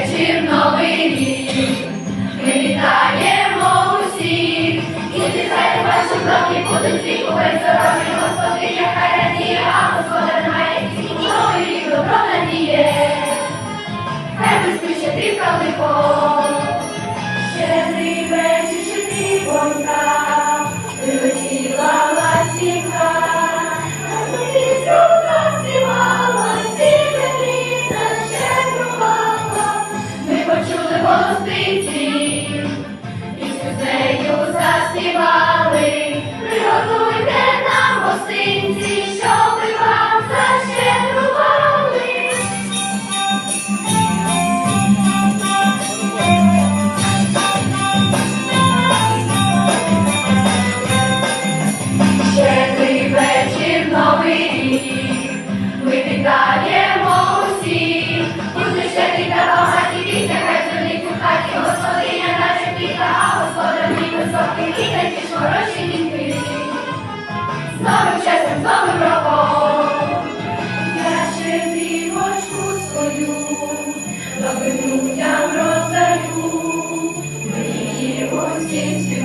вечір, новий рік. Ми вітаємо усіх. І нехай ваші кроки будуть вікувати здорові, господиня хай радіє, а господар має новий рік добро надіє. Хай безпече ти каликом. Щедрий вечір, щедрівонька, прилетіла заспівали. Приготуйте нам гостинці, щоб з новим щастям, з новим роком. Я ще свою, добрим людям роздаю, мрії усім